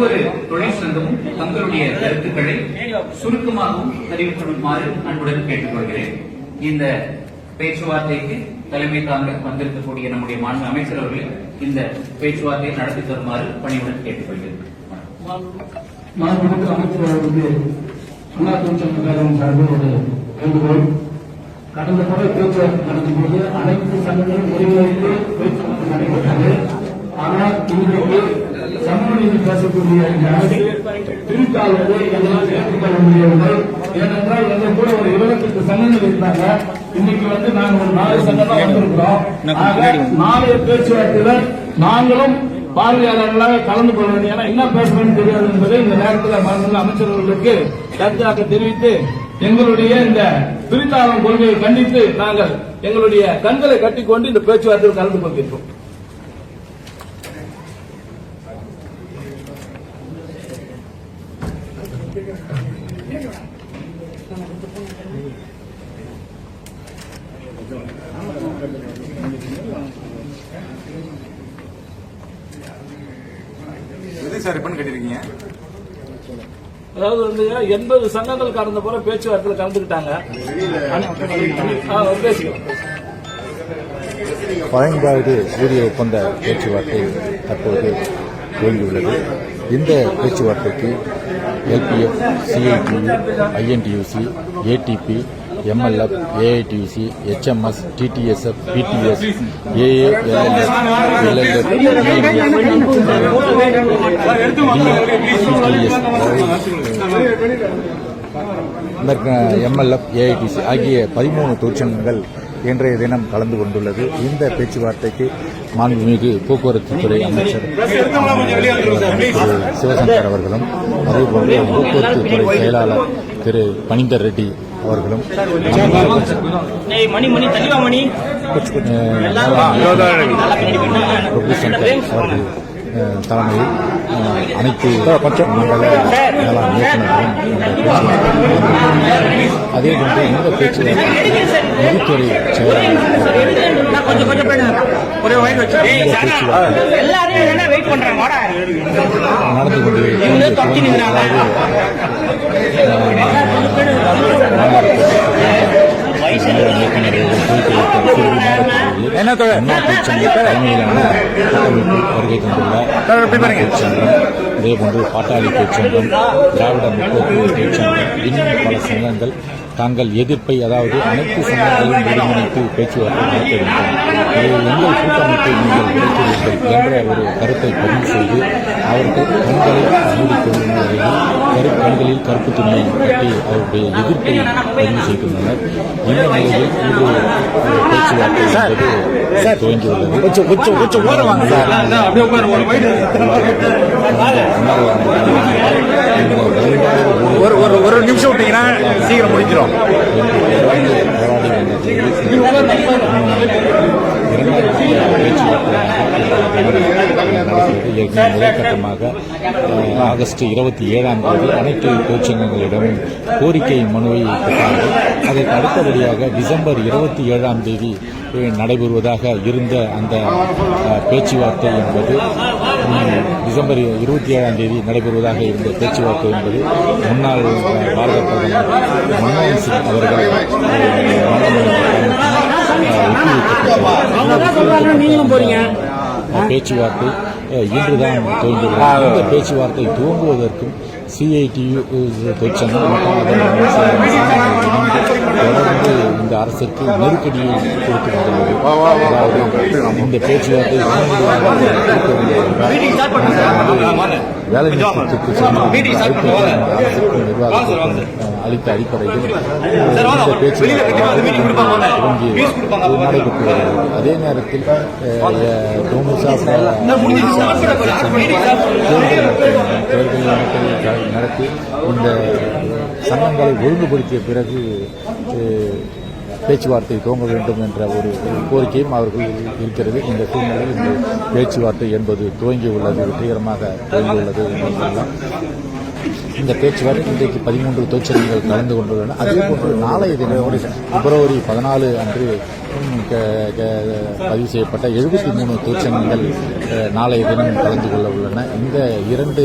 ஒவ்வொரு தொழிற்சங்கமும் தங்களுடைய கருத்துக்களை சுருக்கமாகவும் தெரிவிக்குமாறு அன்புடன் கேட்டுக்கொள்கிறேன். இந்த பேச்சுவார்த்தைக்கு தலைமை தாங்க வந்திருக்கக்கூடிய நம்முடைய மாநில அமைச்சர் அவர்கள் இந்த பேச்சுவார்த்தையை நடத்தி தருமாறு பணியுடன் கேட்டுக்கொள்கிறேன். மாண்புமிகு அமைச்சர் அவர்களுக்கு அண்ணா தொழிற்சங்க கழகம் சார்பில் ஒரு வேண்டுகோள். கடந்த முறை பேச்சுவார்த்தை நடத்தும் போது அனைத்து சங்கங்களும் ஒருங்கிணைந்து பேச்சுவார்த்தை பேசக்கூடிய பிரித்தாளர்களை எங்களால் ஏற்றுக்கொள்ள முடியவில்லை. ஏனென்றால் எங்க கூட ஒரு இருபத்தெட்டு சங்கங்கள் இருந்தாங்க. இன்னைக்கு வந்து நாங்க ஒரு நாலு சங்கம் தான் வந்திருக்கிறோம் நாளைய பேச்சுவார்த்தையில நாங்களும் பார்வையாளர்களாக கலந்து கொள்ள வேண்டும் ஏன்னா என்ன பேசணும்னு தெரியாது என்பதை இந்த நேரத்தில் மாநில அமைச்சர்களுக்கு கருத்தாக தெரிவித்து எங்களுடைய இந்த பிரித்தாளம் கொள்கையை கண்டித்து நாங்கள் எங்களுடைய கண்களை கட்டிக்கொண்டு இந்த பேச்சுவார்த்தையில் கலந்து கொள்கின்றோம். எது சார் ரிப்பன் கட்டிருக்கீங்க? அதாவது வந்து எண்பது சங்கங்கள் கடந்த முறை பேச்சுவார்த்தையில் கலந்துக்கிட்டாங்க. பதினைந்தாவது ஊதிய ஒப்பந்த பேச்சுவார்த்தை தற்போது துவங்கியுள்ளது. இந்த பேச்சுவார்த்தைக்கு LPF CITU INTUC ATP MLF AITUC HMS TTSF PTS AALLF MLF AITC ஆகிய பதிமூணு தொழிற்சங்கங்கள் இன்றைய தினம் கலந்து கொண்டுள்ளது. இந்த பேச்சுவார்த்தைக்கு மாண்புமிகு போக்குவரத்து துறை அமைச்சர் சிவசங்கர் அவர்களும் அதேபோன்று போக்குவரத்து துறை செயலாளர் திரு பனிந்தர் ரெட்டி அவர்களும் அவர்கள் தலைமையில் அனைத்து மண்டல மேலாண் இயக்குநர்களும் அதே போன்று இந்த பேச்சுவார்த்தை நிதித்துறை செயலாளர் நான் கொஞ்சம் கொஞ்சம் போயிடுங்க ஒரே வாங்கி வச்சு இந்த பேச்சுவார்த்தை எல்லாரும் என்ன வெயிட் பண்றாங்க வாடா நடந்து கொண்டு இவங்க தொட்டி நிற்கிறாங்க என்ன தலைமையிலான வருகை தந்துள்ள தொழிற்சங்கம் இதேபோன்று பாட்டாளி தொழிற்சங்கம் திராவிட முற்போக்கு தொழிற்சங்கம் இன்னும் பல சங்கங்கள் தாங்கள் எதிர்ப்பை அதாவது அனைத்து சங்கங்களையும் ஒருங்கிணைத்து பேச்சுவார்த்தை நடத்த வேண்டும். இது எங்கள் கூட்டமைப்பை நீங்கள் விளைத்துள்ளீர்கள் என்ற ஒரு கருத்தை பதிவு செய்து அவர்கள் கண்களை மூடிக்கொள்ளும் வகையில் கரு கண்களில் கருப்பு துணியை கட்டி அவருடைய எதிர்ப்பை பதிவு செய்துள்ளனர். இந்த நிலையில் ஒரு பேச்சுவார்த்தை என்பது துவங்கியுள்ளது. ஒரு நிமிஷம் விட்டீங்கன்னா சீக்கிரம் முடிஞ்சிடும் முதற்கட்டமாக ஆகஸ்ட் இருபத்தி ஏழாம் தேதி அனைத்து தொழிற்சங்கங்களிடமும் கோரிக்கை மனுவை பெற்றார்கள் அதற்கு அடுத்தபடியாக டிசம்பர் இருபத்தி ஏழாம் தேதி நடைபெறுவதாக இருந்த அந்த பேச்சுவார்த்தை என்பது டிசம்பர் இருபத்தி ஏழாம் தேதி நடைபெறுவதாக இருந்த பேச்சுவார்த்தை என்பது முன்னாள் பாரத பிரதமர் மன்மோகன் சிங் அவர்கள் பேச்சுவார்த்தை இன்றுதான் துவங்கியுள்ளது. இந்த பேச்சுவார்த்தை துவங்குவதற்கும் சிஐடியு தொழிற்சங்கம் மற்றும் அதன் தொடர்ந்து இந்த அரசுக்கு நெருக்கடியை கொடுத்து வந்துள்ளது அதாவது இந்த பேச்சுவார்த்தை வேலை நிறுத்தத்திற்கு சென்று அறிக்கை இந்த அரசுக்கு நிர்வாகத்திற்கும் அஹ், அளித்த அடிப்படையில் இந்த பேச்சுவார்த்தை நடைபெற்று வருகிறது அதே நேரத்தில் தேர்தல் நடத்தி- நடத்தி இந்த சங்கங்களை ஒழுங்குபடுத்திய பிறகு பேச்சுவார்த்தை துவங்க வேண்டும் என்ற ஒரு கோரிக்கையும் அவர்கள் இருக்கிறது இந்த சூழ்நிலையில் இந்த பேச்சுவார்த்தை என்பது துவங்கியுள்ளது வெற்றிகரமாக துவங்கியுள்ளது என்று சொல்லலாம் இந்த பேச்சுவார்த்தை இன்றைக்கு பதிமூன்று தொழிற்சங்கங்கள் கலந்து கொண்டுள்ளன. அதே போன்று நாளைய தினம் பிப்ரவரி பதினாலு அன்று பதிவு செய்யப்பட்ட எழுபத்தி மூணு தொழிற்சங்கங்கள் நாளைய தினம் கலந்து கொள்ள உள்ளன. இந்த இரண்டு